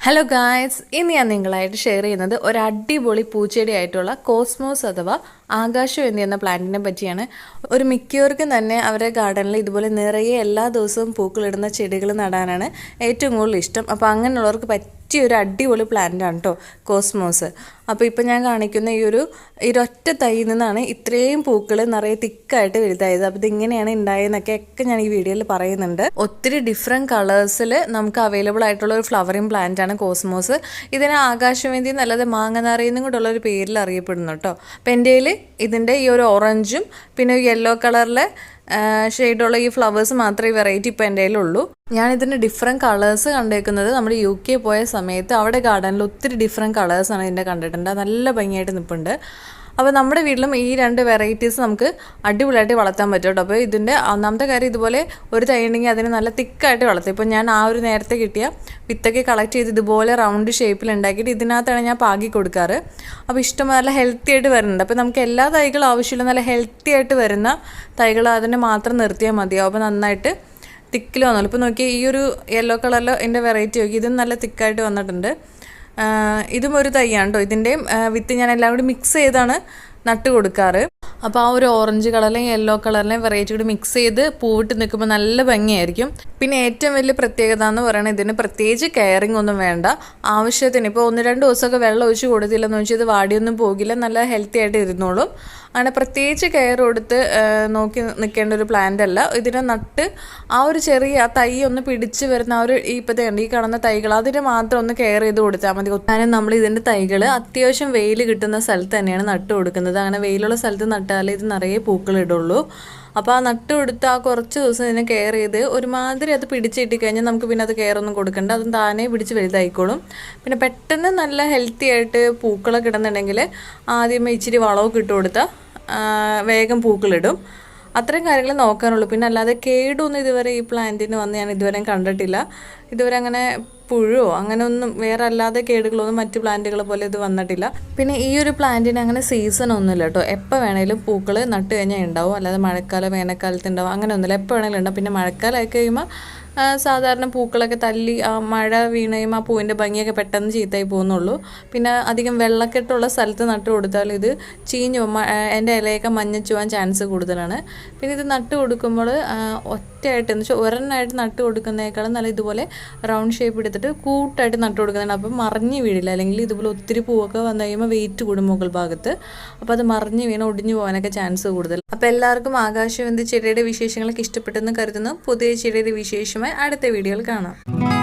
Hello guys ഇന്ന് ഞാൻ നിങ്ങളായിട്ട് ഷെയർ ചെയ്യുന്നത് ഒരു അടിപൊളി പൂച്ചെടി ആയിട്ടുള്ള കോസ്മോസ് അഥവാ ആകാശം എന്ന് എന്ന പ്ലാന്റിനെ പറ്റിയാണ്. ഒരു മിക്കവർക്കും തന്നെ അവരുടെ ഗാർഡനിൽ ഇതുപോലെ നിറയെ എല്ലാ ദിവസവും പൂക്കളിടുന്ന ചെടികൾ നടാനാണ് ഏറ്റവും കൂടുതൽ ഇഷ്ടം. അപ്പോൾ അങ്ങനെയുള്ളവർക്ക് പറ്റിയ ഒരു അടിപൊളി പ്ലാന്റ് ആണ് കേട്ടോ കോസ്മോസ് അപ്പോൾ ഇപ്പോൾ ഞാൻ കാണിക്കുന്ന ഈ ഒരു ഒരൊറ്റ തൈയിൽ നിന്നാണ് ഇത്രയും പൂക്കൾ നിറയെ തിക്കായിട്ട് വലുതായത്. അപ്പോൾ ഇതിങ്ങനെയാണ് ഉണ്ടായതെന്നൊക്കെ ഒക്കെ ഞാൻ ഈ വീഡിയോയിൽ പറയുന്നുണ്ട്. ഒത്തിരി ഡിഫറെന്റ് കളേഴ്സിൽ നമുക്ക് അവൈലബിൾ ആയിട്ടുള്ള ഒരു ഫ്ലവറിങ് പ്ലാന്റ് ആണ് കോസ്മോസ് ഇതിനെ ആകാശവേദി നല്ലത് മാങ്ങനാറിയെന്നും കൂടെയുള്ള ഒരു പേരിൽ അറിയപ്പെടുന്നു കേട്ടോ അപ്പം എന്റെ ഇതിന്റെ ഈ ഒരു ഓറഞ്ചും പിന്നെ യെല്ലോ കളറിലെ ഷെയ്ഡുള്ള ഈ ഫ്ലവേഴ്സ് മാത്രമേ വെറൈറ്റി ഇപ്പോൾ എന്റെ കയ്യിലുള്ളൂ. ഞാനിതിന്റെ ഡിഫറെന്റ് കളേഴ്സ് കണ്ടേക്കുന്നത് നമ്മൾ യു കെ പോയ സമയത്ത് അവിടെ ഗാർഡനിൽ ഒത്തിരി ഡിഫറെന്റ് കളേഴ്സാണ് ഇതിന്റെ കണ്ടിട്ടുണ്ട് നല്ല ഭംഗിയായിട്ട് നിൽപ്പുണ്ട് അപ്പോൾ നമ്മുടെ വീട്ടിലും ഈ രണ്ട് വെറൈറ്റീസ് നമുക്ക് അടിപൊളിയായിട്ട് വളർത്താൻ പറ്റും കേട്ടോ. അപ്പോൾ ഇതിന്റെ ഒന്നാമത്തെ കാര്യം ഇതുപോലെ ഒരു തൈ ഉണ്ടെങ്കിൽ അതിന് നല്ല തിക്കായിട്ട് വളർത്തും. ഇപ്പോൾ ഞാൻ ആ ഒരു നേരത്തെ കിട്ടിയ വിത്തൊക്കെ കളക്ട് ചെയ്ത് ഇതുപോലെ റൗണ്ട് ഷേപ്പിൽ ഉണ്ടാക്കിയിട്ട് ഇതിനകത്താണ് ഞാൻ പാകി കൊടുക്കാറ്. അപ്പോൾ ഇഷ്ടം നല്ല ഹെൽത്തി ആയിട്ട് വരുന്നുണ്ട്. അപ്പോൾ നമുക്ക് എല്ലാ തൈകളും ആവശ്യമുള്ള നല്ല ഹെൽത്തി ആയിട്ട് വരുന്ന തൈകൾ അതിനെ മാത്രം നിർത്തിയാൽ മതിയാവും. അപ്പോൾ നന്നായിട്ട് തിക്കിൽ വന്നുള്ളൂ ഇപ്പോൾ നോക്കിയാൽ ഈ ഒരു യെല്ലോ കളറിൽ എന്റെ വെറൈറ്റി നോക്കി ഇതും നല്ല തിക്കായിട്ട് വന്നിട്ടുണ്ട്. ഇതും ഒരു തൈയാണ് കേട്ടോ ഇതിന്റെയും വിത്ത് ഞാൻ എല്ലാം കൂടി മിക്സ് ചെയ്താണ് നട്ട് കൊടുക്കാറ് അപ്പോൾ ആ ഒരു ഓറഞ്ച് കളറിലെയും യെല്ലോ കളറിലെയും വെറൈറ്റി കൂടി മിക്സ് ചെയ്ത് പൂവിട്ട് നിൽക്കുമ്പോൾ നല്ല ഭംഗിയായിരിക്കും. പിന്നെ ഏറ്റവും വലിയ പ്രത്യേകത എന്ന് പറയുന്നത് ഇതിന് പ്രത്യേകിച്ച് കെയറിങ് ഒന്നും വേണ്ട. ആവശ്യത്തിന് ഇപ്പോൾ ഒന്ന് രണ്ട് ദിവസമൊക്കെ വെള്ളം ഒഴിച്ച് കൊടുത്തില്ലെന്ന് വെച്ചാൽ ഇത് വാടിയൊന്നും പോകില്ല. നല്ല ഹെൽത്തി ആയിട്ട് ഇരുന്നോളും. അങ്ങനെ പ്രത്യേകിച്ച് കെയർ കൊടുത്ത് നോക്കി നിൽക്കേണ്ട ഒരു പ്ലാന്റ് അല്ല. ഇതിനെ നട്ട് ആ ഒരു ചെറിയ ആ തൈ ഒന്ന് പിടിച്ച് വരുന്ന ആ ഒരു ഇപ്പോഴത്തെ ഈ കാണുന്ന തൈകൾ അതിന് മാത്രം ഒന്ന് കെയർ ചെയ്ത് കൊടുത്താൽ മതി. കാരണം നമ്മൾ ഇതിന്റെ തൈകൾ അത്യാവശ്യം വെയിൽ കിട്ടുന്ന സ്ഥലത്ത് തന്നെയാണ് നട്ട് കൊടുക്കുന്നത്. അങ്ങനെ വെയിലുള്ള സ്ഥലത്ത് നട്ടാലേ ഇത് നിറയെ പൂക്കളിടുള്ളൂ അപ്പോൾ ആ നട്ട് കൊടുത്ത് ആ കുറച്ച് ദിവസം ഇതിനെ കെയർ ചെയ്ത് ഒരുമാതിരി അത് പിടിച്ചിട്ടി കഴിഞ്ഞാൽ നമുക്ക് പിന്നെ അത് കെയർ ഒന്നും കൊടുക്കണ്ട. അതും താനേ പിടിച്ച് വലുതായിക്കോളും. പിന്നെ പെട്ടെന്ന് നല്ല ഹെൽത്തി ആയിട്ട് പൂക്കളൊക്കെ ഇടുന്നുണ്ടെങ്കിൽ ആദ്യമേ ഇച്ചിരി വളമൊക്കെ ഇട്ട് കൊടുത്താൽ വേഗം പൂക്കളിടും അത്രയും കാര്യങ്ങൾ നോക്കാനുള്ളൂ. പിന്നെ അല്ലാതെ കേടൊന്നും ഇതുവരെ ഈ പ്ലാന്റിന് വന്ന് ഞാൻ ഇതുവരെ കണ്ടിട്ടില്ല. ഇതുവരെ അങ്ങനെ പുഴുവോ? അങ്ങനെ ഒന്നും വേറെ അല്ലാതെ കേടുകളൊന്നും മറ്റ് പ്ലാന്റുകളെ പോലെ ഇത് വന്നിട്ടില്ല. പിന്നെ ഈ ഒരു പ്ലാന്റിന് അങ്ങനെ സീസൺ ഒന്നുമില്ല കേട്ടോ. എപ്പോൾ വേണേലും പൂക്കൾ നട്ട് കഴിഞ്ഞാൽ ഉണ്ടാവും അല്ലാതെ മഴക്കാലം വേനൽക്കാലത്ത് ഉണ്ടാവും അങ്ങനെ ഒന്നുമില്ല. എപ്പോൾ വേണേലും ഉണ്ടാവും പിന്നെ മഴക്കാലമായി കഴിയുമ്പോൾ സാധാരണ പൂക്കളൊക്കെ തല്ലി ആ മഴ വീണയും ആ പൂവിന്റെ ഭംഗിയൊക്കെ പെട്ടെന്ന് ചീത്തയായി പോകുന്നുള്ളൂ. പിന്നെ അധികം വെള്ളക്കെട്ടുള്ള സ്ഥലത്ത് നട്ട് കൊടുത്താൽ ഇത് ചീഞ്ഞു എന്റെ ഇലയൊക്കെ മഞ്ഞച്ചു പോകാൻ ചാൻസ് കൂടുതലാണ്. പിന്നെ ഇത് നട്ട് കൊടുക്കുമ്പോൾ ഒറ്റയായിട്ട് എന്ന് വെച്ചാൽ ഒരെണ്ണമായിട്ട് നട്ട് കൊടുക്കുന്നതിനേക്കാളും നല്ല ഇതുപോലെ റൗണ്ട് ഷേപ്പ് എടുത്തിട്ട് കൂട്ടായിട്ട് നട്ടു കൊടുക്കുന്നതാണ്. അപ്പം മറിഞ്ഞ് വീഴില്ല. അല്ലെങ്കിൽ ഇതുപോലെ ഒത്തിരി പൂവൊക്കെ വന്നു കഴിയുമ്പോൾ വെയിറ്റ് കൂടും മുകൾ ഭാഗത്ത്. അപ്പോൾ അത് മറിഞ്ഞ് വീണ് ഒടിഞ്ഞു പോകാനൊക്കെ ചാൻസ് കൂടുതൽ. അപ്പോൾ എല്ലാവർക്കും ആകാശവന്തി ചെടിയുടെ വിശേഷങ്ങളൊക്കെ ഇഷ്ടപ്പെട്ടെന്ന് കരുതുന്നു. പുതിയ ചെടിയുടെ വിശേഷമായി അടുത്ത വീഡിയോയിൽ കാണാം.